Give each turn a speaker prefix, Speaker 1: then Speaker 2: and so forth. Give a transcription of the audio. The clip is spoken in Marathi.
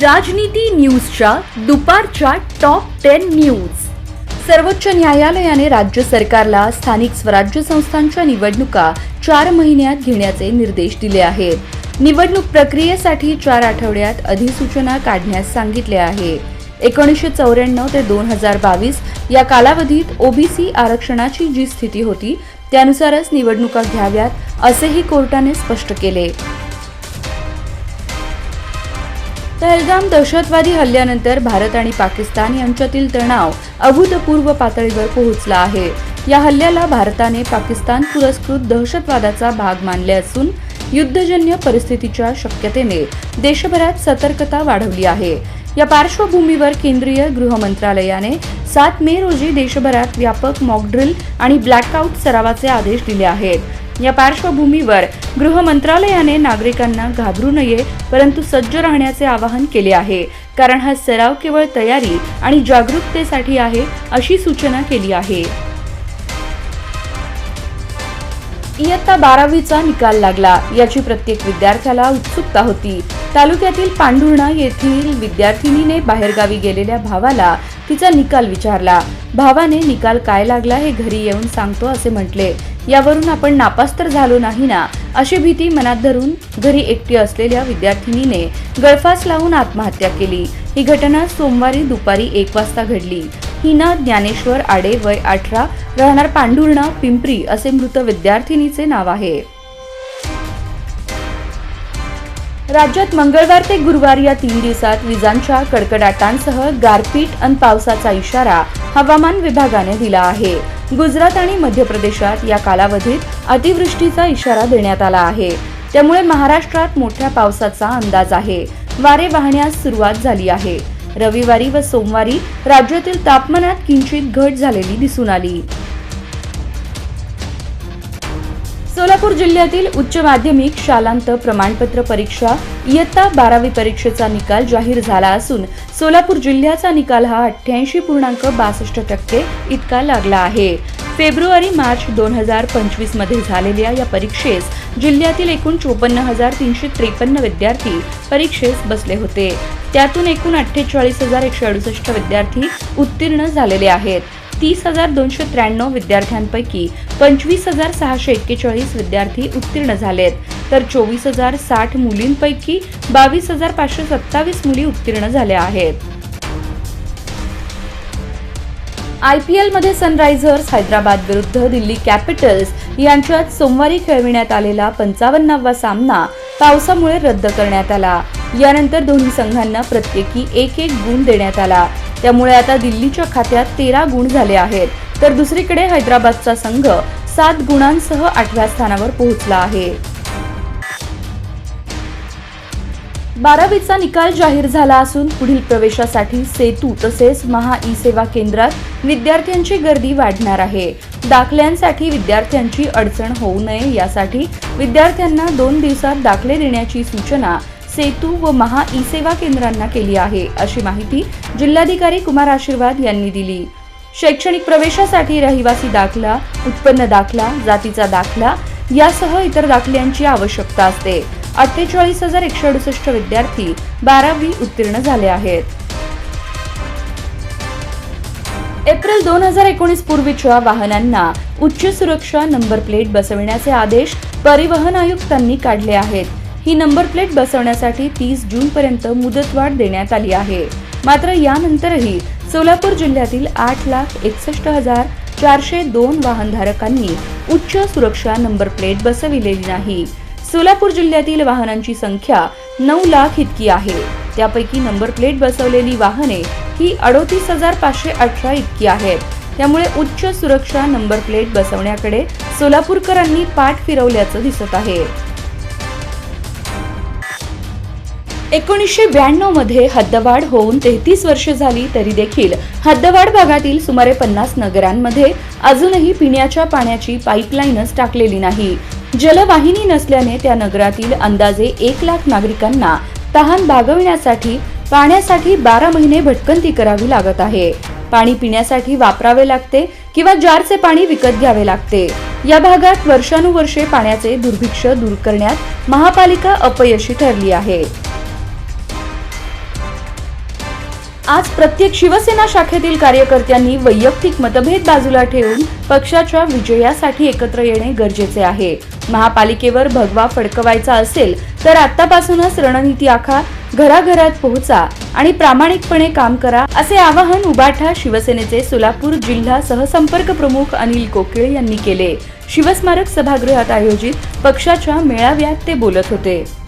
Speaker 1: राजनीती न्यूजच्या दुपारच्या टॉप टेन न्यूज. सर्वोच्च न्यायालयाने राज्य सरकारला स्थानिक स्वराज्य संस्थांच्या निवडणुका चार महिन्यात घेण्याचे निर्देश दिले आहेत. निवडणूक प्रक्रियेसाठी चार आठवड्यात अधिसूचना काढण्यास सांगितले आहे. एकोणीसशे चौऱ्याण्णव ते दोन हजार बावीस या कालावधीत ओबीसी आरक्षणाची जी स्थिती होती त्यानुसारच निवडणुका घ्याव्यात असेही कोर्टाने स्पष्ट केले. पहलगाम दहशतवादी हल्ल्यानंतर भारत आणि पाकिस्तान यांच्यातील तणाव अभूतपूर्व पातळीवर पोहोचला आहे. या हल्ल्याला भारताने पाकिस्तान पुरस्कृत दहशतवादाचा भाग मानले असून युद्धजन्य परिस्थितीच्या शक्यतेने देशभरात सतर्कता वाढवली आहे. या पार्श्वभूमीवर केंद्रीय गृह मंत्रालयाने सात मे रोजी देशभरात व्यापक मॉकड्रिल आणि ब्लॅकआउट सरावाचे आदेश दिले आहेत. या पार्श्वभूमीवर गृह मंत्रालयाने नागरिकांना घाबरू नये परंतु सज्ज राहण्याचे आवाहन केले आहे. कारण हा सराव केवळ तयारी आणि जागरूकतेसाठी आहे अशी सूचना केली आहे. इयत्ता बारावीचा निकाल लागला. याची प्रत्येक विद्यार्थ्याला उत्सुकता होती. तालुक्यातील पांढुर्णा येथील विद्यार्थिनीने बाहेरगावी गेलेल्या भावाला तिचा निकाल विचारला. भावाने निकाल काय लागला हे घरी येऊन सांगतो असे म्हटले. यावरून आपण नापास तर झालो नाही ना? अशी भीती मनात धरून घरी एकटी असलेल्या विद्यार्थिनीने गळफास लावून आत्महत्या केली. ही घटना सोमवारी दुपारी एक वाजता घडली. हिना ज्ञानेश्वर आडे वय अठरा राहणार पांढुर्णा पिंपरी असे मृत विद्यार्थिनीचे नाव आहे. राज्यात मंगळवार ते गुरुवार या तीन दिवसात विजांच्या कडकडाटांसह गारपीट आणि पावसाचा इशारा हवामान विभागाने दिला आहे. गुजरात आणि मध्य प्रदेशात या कालावधीत अतिवृष्टीचा इशारा देण्यात आला आहे. त्यामुळे महाराष्ट्रात मोठ्या पावसाचा अंदाज आहे. वारे वाहण्यास सुरुवात झाली आहे. रविवारी व सोमवारी राज्यातील तापमानात किंचित घट झालेली दिसून आली. सोलापूर जिल्ह्यातील उच्च माध्यमिक शालांत प्रमाणपत्र परीक्षा इयत्ता बारावी परीक्षेचा निकाल जाहीर झाला असून सोलापूर जिल्ह्याचा निकाल हा अठ्ठ्याऐंशी पूर्णांक बासष्ट टक्के इतका लागला आहे. फेब्रुवारी मार्च दोन हजार पंचवीसमध्ये झालेल्या या परीक्षेस जिल्ह्यातील एकूण चोपन्न हजार तीनशे त्रेपन्न विद्यार्थी परीक्षेस बसले होते. त्यातून एकूण अठ्ठेचाळीस हजार एकशे अडुसष्ट विद्यार्थी उत्तीर्ण झालेले आहेत. तीस हजार दोनशे त्र्याण्णव विद्यार्थ्यांपैकी पंचवीस हजार सहाशे एक्केचाळीस विद्यार्थी उत्तीर्ण झालेत. तर चोवीस हजार साठ मुलींपैकी बावीस हजार पाचशे सत्तावीस मुली उत्तीर्ण झाल्या आहेत. आय पी एलमध्ये सनरायझर्स हैदराबाद विरुद्ध दिल्ली कॅपिटल्स यांच्यात सोमवारी खेळविण्यात आलेला पंचावन्नावा सामना पावसामुळे रद्द करण्यात आला. यानंतर दोन्ही संघांना प्रत्येकी एक एक गुण देण्यात आला. त्यामुळे आता दिल्लीच्या खात्यात तेरा गुण झाले आहेत. तर दुसरीकडे हैदराबादचा संघ सात गुणांसह आठव्या स्थानावर पोहोचला आहे. बारावीचा निकाल जाहीर झाला असून पुढील प्रवेशासाठी सेतू तसेच महा ई सेवा केंद्रात विद्यार्थ्यांची गर्दी वाढणार आहे. दाखल्यांसाठी विद्यार्थ्यांची अडचण होऊ नये यासाठी विद्यार्थ्यांना दोन दिवसात दाखले देण्याची सूचना सेतू व महा ई सेवा केंद्रांना केली आहे अशी माहिती जिल्हाधिकारी कुमार आशीर्वाद यांनी दिली. शैक्षणिक प्रवेशासाठी रहिवासी दाखला उत्पन्न दाखला जातीचा दाखला यासह इतर दाखल्यांची आवश्यकता असते. अठ्ठेचाळीस हजार एकशे अडुसष्ट विद्यार्थी बारावी उत्तीर्ण झाले आहेत. एप्रिल दोन हजार एकोणीस पूर्वीच्या वाहनांना उच्च सुरक्षा नंबर प्लेट बसविण्याचे आदेश परिवहन आयुक्तांनी काढले आहेत. ही नंबर प्लेट बसवण्यासाठी तीस जून पर्यंत मुदतवाढ देण्यात आली आहे. मात्र यानंतरही सोलापूर जिल्ह्यातील आठ लाख एकसष्ट हजार चारशे दोन वाहनधारकांनी उच्च सुरक्षा नंबर प्लेट बसविलेली नाही. सोलापूर जिल्ह्यातील वाहनांची संख्या नऊ लाख इतकी आहे. त्यापैकी नंबर प्लेट बसवलेली वाहने ही अडोतीस हजार पाचशे अठरा इतकी आहेत त्यामुळे उच्च सुरक्षा नंबर प्लेट बसवण्याकडे सोलापूरकरांनी पाठ फिरवल्याचं दिसत आहे. एकोणीसशे ब्याण्णवमध्ये हद्दवाढ होऊन तेहतीस वर्ष झाली तरी देखील हद्दवाढ भागातील सुमारे पन्नास नगरांमध्ये अजूनही पिण्याच्या पाण्याची पाईपलाईनच टाकलेली नाही. जलवाहिनी नसल्याने त्या नगरातील अंदाजे एक लाख नागरिकांना तहान भागविण्यासाठी पाण्यासाठी बारा महिने भटकंती करावी लागत आहे. पाणी पिण्यासाठी वापरावे लागते किंवा जारचे पाणी विकत घ्यावे लागते. या भागात वर्षानुवर्षे पाण्याचे दुर्भिक्ष दूर करण्यात महापालिका अपयशी ठरली आहे. आज प्रत्येक शिवसेना शाखेतील कार्यकर्त्यांनी वैयक्तिक मतभेद बाजूला ठेवून पक्षाच्या विजयासाठी एकत्र येणे गरजेचे आहे. महापालिकेवर भगवा फडकवायचा असेल तर आतापासूनच रणनीती आखा घराघरात पोहोचा आणि प्रामाणिकपणे काम करा असे आवाहन उबाठा शिवसेनेचे सोलापूर जिल्हा सहसंपर्क प्रमुख अनिल कोकिळ यांनी केले. शिवस्मारक सभागृहात आयोजित पक्षाच्या मेळाव्यात ते बोलत होते.